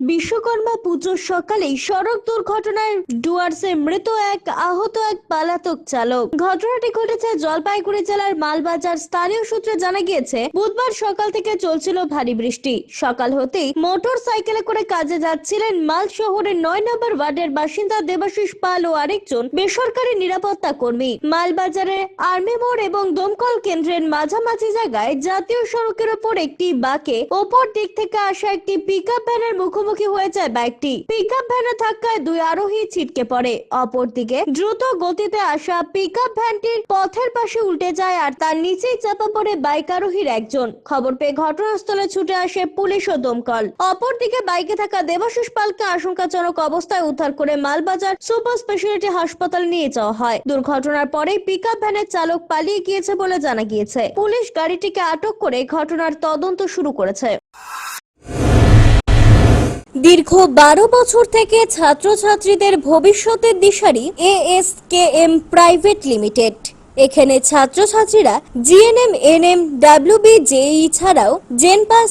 বিশ্বকর্মা পুজোর সকালেই সড়ক দুর্ঘটনায় ডুয়ার্সে মৃত এক আহত এক পালাতক চালক। ঘটনাটি ঘটেছে জলপাইগুড়ি জেলার মালবাজার। স্থানীয় সূত্রে জানা গিয়েছে, বুধবার সকাল থেকে চলছিল ভারী বৃষ্টি। সকাল হতেই মোটর সাইকেলে করে কাজে যাচ্ছিলেন মাল শহরের নয় নম্বর ওয়ার্ডের বাসিন্দা দেবাশিস পাল ও আরেকজন বেসরকারি নিরাপত্তা কর্মী। মালবাজারে আর্মি মোড় এবং দমকল কেন্দ্রের মাঝামাঝি জায়গায় জাতীয় সড়কের ওপর একটি বাকে ওপর দিক থেকে আসা একটি পিকআপ ভ্যানের মুখোমুখি হয়ে যায় বাইকটি। পিকআপ ভ্যানে ধাক্কায় দুই আরোহী ছিটকে পড়ে। অপরদিকে দ্রুত গতিতে আসা পিকআপ ভ্যানটির পথের পাশে উল্টে যায় আর তার নিচেই চাপা পড়ে বাইক আরোহীর একজন। খবর পেয়ে ঘটনাস্থলে ছুটে আসে পুলিশ ও দমকল। অপরদিকে বাইকে থাকা দেবাশিস পালকে আশঙ্কাজনক অবস্থায় উদ্ধার করে মালবাজার সুপার স্পেশালিটি হাসপাতালে নিয়ে যাওয়া হয়। দুর্ঘটনার পরেই পিকআপ ভ্যানের চালক পালিয়ে গিয়েছে বলে জানা গিয়েছে। পুলিশ গাড়িটিকে আটক করে ঘটনার তদন্ত শুরু করেছে। দীর্ঘ বারো বছর থেকে ছাত্রছাত্রীদের ভবিষ্যতের দিশারি এএসকেএম প্রাইভেট লিমিটেড। এখানে ছাত্রছাত্রীরা GNM N NM, WB JE ছাড়াও জেনপাস